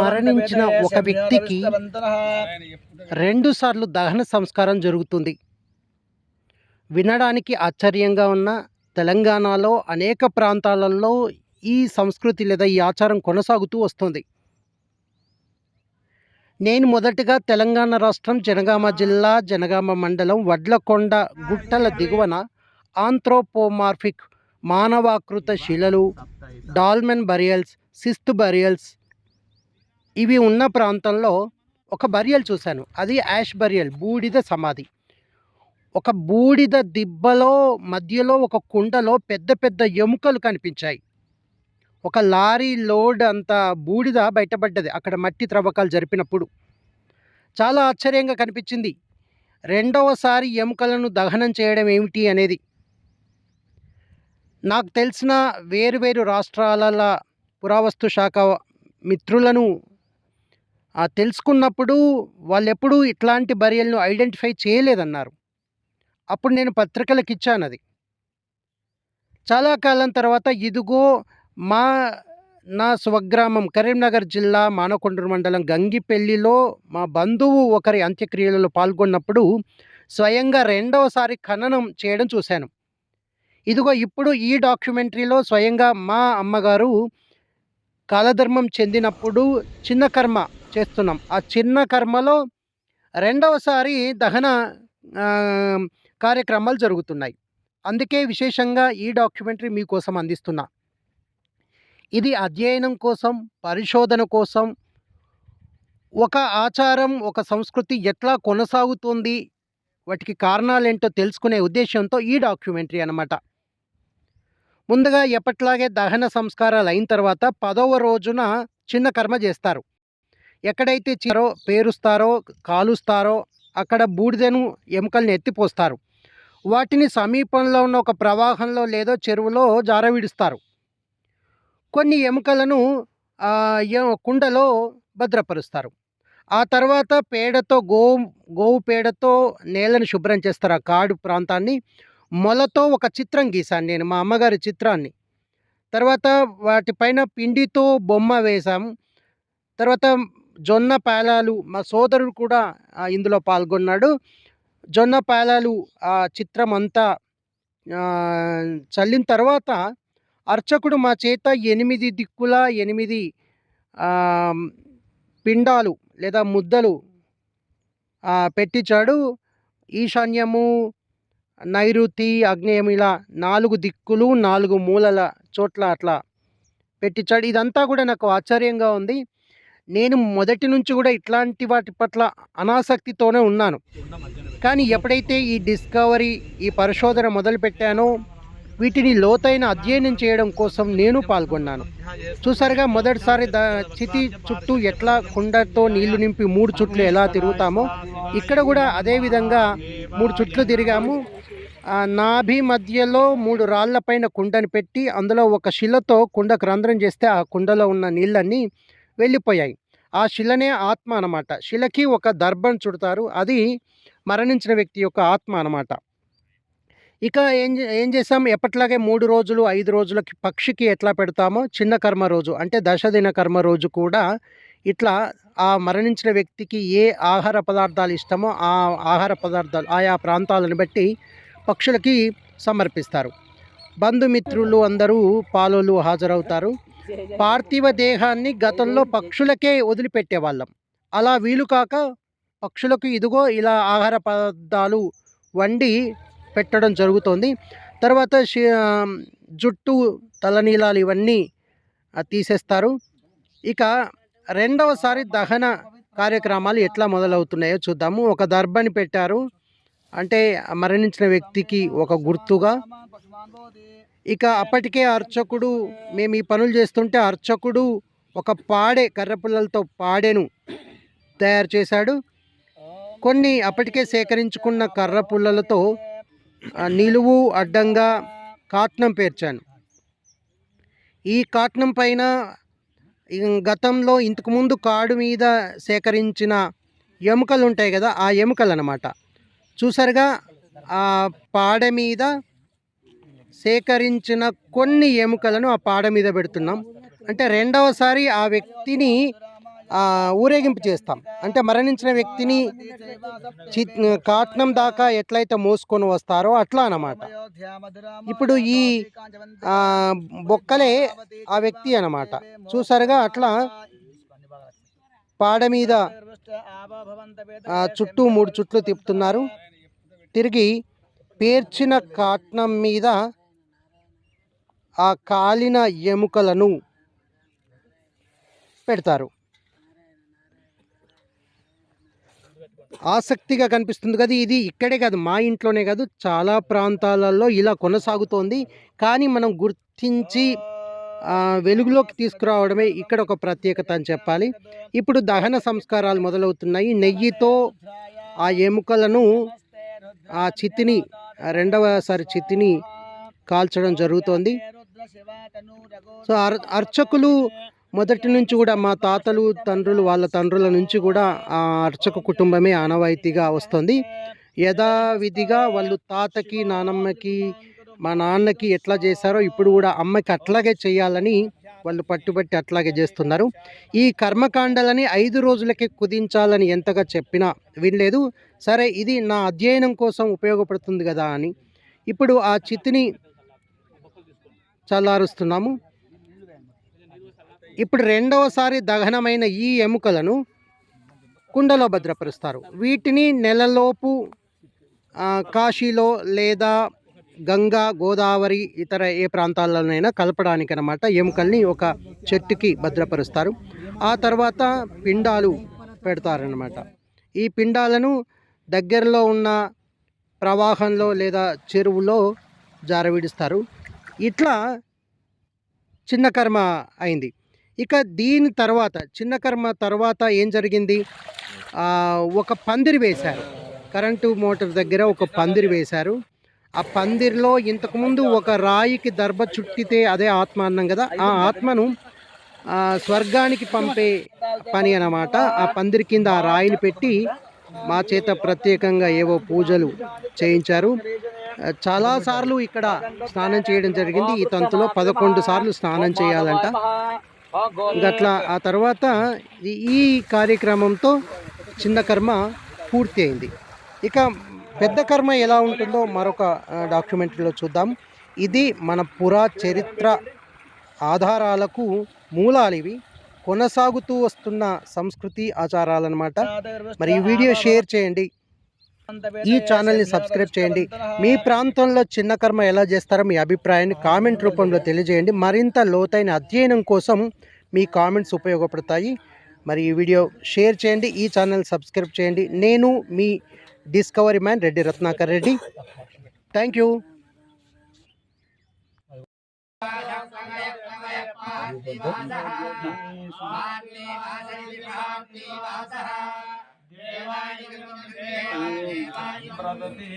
మరణించిన ఒక వ్యక్తికి రెండు సార్లు దహన సంస్కారం జరుగుతుంది. వినడానికి ఆశ్చర్యంగా ఉన్న తెలంగాణలో అనేక ప్రాంతాలలో ఈ సంస్కృతి లేదా ఈ ఆచారం కొనసాగుతూ వస్తుంది. నేను మొదటగా తెలంగాణ రాష్ట్రం జనగామ జిల్లా జనగామ మండలం వడ్లకొండ గుట్టల దిగువన ఆంథ్రోపోమార్ఫిక్ మానవాకృత శిలలు డాల్మెన్ బరియల్స్ సిస్త్ బరియల్స్. ఇవి ఉన్న ప్రాంతంలో ఒక బరియల్ చూశాను. అది యాష్ బరియల్ బూడిద సమాధి. ఒక బూడిద దిబ్బలో మధ్యలో ఒక కుండలో పెద్ద పెద్ద ఎముకలు కనిపించాయి. ఒక లారీ లోడ్ అంత బూడిద బయటపడ్డది. అక్కడ మట్టి త్రవ్వకాలు జరిపినప్పుడు. చాలా ఆశ్చర్యంగా కనిపించింది. రెండవసారి ఎముకలను దహనం చేయడం ఏమిటి అనేది. నాకు తెలిసిన వేరువేరు రాష్ట్రాల పురావస్తు శాఖ మిత్రులను తెలుసుకున్నప్పుడు వాళ్ళు ఎప్పుడూ ఇట్లాంటి బరియల్ను ఐడెంటిఫై చేయలేదన్నారు. అప్పుడు నేను పత్రికలకు ఇచ్చాను అది చాలా కాలం తర్వాత ఇదిగో మా నా స్వగ్రామం కరీంనగర్ జిల్లా మానకొండూరు మండలం గంగిపెల్లిలో మా బంధువు ఒకరి అంత్యక్రియలలో పాల్గొన్నప్పుడు స్వయంగా రెండవసారి ఖననం చేయడం చూశాను. ఇదిగో ఇప్పుడు ఈ డాక్యుమెంటరీలో స్వయంగా మా అమ్మగారు కాలధర్మం చెందినప్పుడు చిన్న కర్మ చేస్తున్నాం. ఆ చిన్న కర్మలో రెండవసారి దహన కార్యక్రమాలు జరుగుతున్నాయి. అందుకే విశేషంగా ఈ డాక్యుమెంటరీ మీకోసం అందిస్తున్నా. ఇది అధ్యయనం కోసం పరిశోధన కోసం ఒక ఆచారం ఒక సంస్కృతి ఎట్లా కొనసాగుతుంది వాటికి కారణాలేంటో తెలుసుకునే ఉద్దేశంతో ఈ డాక్యుమెంటరీ అన్నమాట. ముందుగా ఎప్పట్లాగే దహన సంస్కారాలు అయిన తర్వాత పదవ రోజున చిన్న కర్మ చేస్తారు. ఎక్కడైతే చిరో పేరుస్తారో కాలుస్తారో అక్కడ బూడిదను ఎముకల్ని ఎత్తిపోస్తారు. వాటిని సమీపంలో ఉన్న ఒక ప్రవాహంలో లేదో చెరువులో జారవిడుస్తారు. కొన్ని ఎముకలను కుండలో భద్రపరుస్తారు. ఆ తర్వాత పేడతో గోవు గోవు పేడతో నేలను శుభ్రం చేస్తారు. ఆ కాడు ప్రాంతాన్ని మొలతో ఒక చిత్రం గీశాను నేను మా అమ్మగారి చిత్రాన్ని. తర్వాత వాటిపైన పిండితో బొమ్మ వేశాము. తర్వాత జొన్న పేలాలు మా సోదరుడు కూడా ఇందులో పాల్గొన్నాడు. జొన్న పేలాలు ఆ చిత్రం అంతా చల్లిన తర్వాత అర్చకుడు మా చేత ఎనిమిది దిక్కుల ఎనిమిది పిండాలు లేదా ముద్దలు పెట్టించాడు. ఈశాన్యము నైరుతి అగ్నేయం ఇలా నాలుగు దిక్కులు నాలుగు మూలల చోట్ల అట్లా పెట్టించాడు. ఇదంతా కూడా నాకు ఆశ్చర్యంగా ఉంది. నేను మొదటి నుంచి కూడా ఇట్లాంటి వాటి పట్ల అనాసక్తితోనే ఉన్నాను. కానీ ఎప్పుడైతే ఈ డిస్కవరీ ఈ పరిశోధన మొదలుపెట్టానో వీటిని లోతైన అధ్యయనం చేయడం కోసం నేను పాల్గొన్నాను. చూసారుగా మొదటిసారి దా చితి చుట్టూ ఎట్లా కుండతో నీళ్ళు నింపి మూడు చుట్లు ఎలా తిరుగుతామో ఇక్కడ కూడా అదే విధంగా మూడు చుట్లు తిరిగాము. నాభి మధ్యలో మూడు రాళ్ళ పైన కుండను పెట్టి అందులో ఒక శిలతో కుండకు రంధ్రం చేస్తే ఆ కుండలో ఉన్న నీళ్ళన్నీ వెళ్ళిపోయాయి. ఆ శిలనే ఆత్మ అనమాట శిలకి ఒక దర్భం చుడతారు. అది మరణించిన వ్యక్తి యొక్క ఆత్మ అనమాట ఇక ఏం ఏం చేసాం ఎప్పట్లాగే మూడు రోజులు ఐదు రోజులకి పక్షికి ఎట్లా పెడతామో? చిన్న కర్మ రోజు. అంటే దశదిన కర్మ రోజు కూడా ఇట్లా ఆ మరణించిన వ్యక్తికి ఏ ఆహార పదార్థాలు ఇష్టమో ఆ ఆహార పదార్థాలు ఆయా ప్రాంతాలను బట్టి పక్షులకి సమర్పిస్తారు. బంధుమిత్రులు అందరూ పాలోలు హాజరవుతారు. పార్థివ దేహాన్ని గతంలో పక్షులకే వదిలిపెట్టేవాళ్ళం. అలా వీలు కాక పక్షులకు ఇదిగో ఇలా ఆహార పదార్థాలు వండి పెట్టడం జరుగుతోంది. తర్వాత శి- జుట్టు తలనీలాలు ఇవన్నీ తీసేస్తారు. ఇక రెండవసారి దహన కార్యక్రమాలు ఎట్లా మొదలవుతున్నాయో చూద్దాము. ఒక దర్భని పెట్టారు. అంటే మరణించిన వ్యక్తికి ఒక గుర్తుగా. ఇక అప్పటికే అర్చకుడు మేము ఈ పనులు చేస్తుంటే అర్చకుడు ఒక పాడే కర్రపుల్లలతో పాడెను తయారు చేశాడు. కొన్ని అప్పటికే సేకరించుకున్న కర్ర పుల్లలతో నిలువు అడ్డంగా కాట్నం పేర్చాను. ఈ కాట్నం పైన గతంలో ఇంతకుముందు కాడు మీద సేకరించిన ఎముకలు ఉంటాయి కదా ఆ ఎముకలు అన్నమాట చూసారుగా ఆ పాడ మీద సేకరించిన కొన్ని ఎముకలను ఆ పాడ మీద పెడుతున్నాం. అంటే రెండవసారి ఆ వ్యక్తిని ఊరేగింపు చేస్తాం. అంటే మరణించిన వ్యక్తిని కాట్నం దాకా ఎట్లయితే మోసుకొని వస్తారో అట్లా అన్నమాట. ఇప్పుడు ఈ బొక్కలే ఆ వ్యక్తి అన్నమాట. చూసారుగా అట్లా పాడ మీద చుట్టూ మూడు చుట్లు తిప్పుతున్నారు. తిరిగి పేర్చిన కాట్నం మీద ఆ కాలిన ఎముకలను పెడతారు. ఆసక్తిగా కనిపిస్తుంది కదా ఇది. ఇక్కడే కాదు మా ఇంట్లోనే కాదు చాలా ప్రాంతాలలో ఇలా కొనసాగుతోంది. కానీ మనం గుర్తించి వెలుగులోకి తీసుకురావడమే ఇక్కడ ఒక ప్రత్యేకత అని చెప్పాలి. ఇప్పుడు దహన సంస్కారాలు మొదలవుతున్నాయి. నెయ్యితో ఆ ఎముకలను ఆ చిత్తిని రెండవసారి చిత్తిని కాల్చడం జరుగుతోంది. సో అర్ అర్చకులు మొదటి నుంచి కూడా మా తాతలు తండ్రులు వాళ్ళ తండ్రుల నుంచి కూడా ఆ అర్చక కుటుంబమే ఆనవాయితీగా వస్తుంది. యథావిధిగా వాళ్ళు తాతకి నానమ్మకి మా నాన్నకి ఎట్లా చేశారో ఇప్పుడు కూడా అమ్మకి అట్లాగే చేయాలని వాళ్ళు పట్టుబట్టి అట్లాగే చేస్తున్నారు. ఈ కర్మకాండలని ఐదు రోజులకే కుదించాలని ఎంతగా చెప్పినా వినలేదు. సరే ఇది నా అధ్యయనం కోసం ఉపయోగపడుతుంది కదా అని. ఇప్పుడు ఆ చితిని చల్లారుస్తున్నాము. ఇప్పుడు రెండవసారి దహనమైన ఈ ఎముకలను కుండలో భద్రపరుస్తారు. వీటిని నెలలోపు కాశీలో లేదా గంగా గోదావరి ఇతర ఏ ప్రాంతాల్లోనైనా కలపడానికి అనమాట ఎముకల్ని ఒక చెట్టుకి భద్రపరుస్తారు. ఆ తర్వాత పిండాలు పెడతారనమాట. ఈ పిండాలను దగ్గరలో ఉన్న ప్రవాహంలో లేదా చెరువులో జారవిడుస్తారు. ఇట్లా చిన్న కర్మ అయింది. ఇక దీని తర్వాత చిన్న కర్మ తర్వాత ఏం జరిగింది? ఒక పందిరి వేశారు. కరెంటు మోటార్ దగ్గర ఒక పందిరి వేశారు. ఆ పందిరిలో ఇంతకుముందు ఒక రాయికి దర్భ చుట్టితే అదే ఆత్మ అన్నాం కదా. ఆ ఆత్మను స్వర్గానికి పంపే పని అన్నమాట. ఆ పందిరి కింద ఆ రాయిని పెట్టి మా చేత ప్రత్యేకంగా ఏవో పూజలు చేయించారు. చాలాసార్లు ఇక్కడ స్నానం చేయడం జరిగింది. ఈ తంతులో పదకొండు సార్లు స్నానం చేయాలంట. గట్లా ఆ తర్వాత ఈ- ఈ కార్యక్రమంతో చిన్న కర్మ పూర్తి అయింది ఇక పెద్ద కర్మ ఎలా ఉంటుందో మరొక డాక్యుమెంటరీలో చూద్దాం. ఇది మన పురా చరిత్ర ఆధారాలకు మూలాలు ఇవి. కొనసాగుతూ వస్తున్న సంస్కృతి ఆచారాలన్నమాట. మరి ఈ వీడియో షేర్ చేయండి. ఈ ఛానల్ని సబ్స్క్రైబ్ చేయండి. మీ ప్రాంతంలో చిన్న కర్మ ఎలా చేస్తారో మీ అభిప్రాయాన్ని కామెంట్ రూపంలో తెలియజేయండి. మరింత లోతైన అధ్యయనం కోసం మీ కామెంట్స్ ఉపయోగపడతాయి. మరి ఈ వీడియో షేర్ చేయండి. ఈ ఛానల్ సబ్స్క్రైబ్ చేయండి. నేను మీ discovery man Reddy Ratnakar Reddy. Thank you प्रदति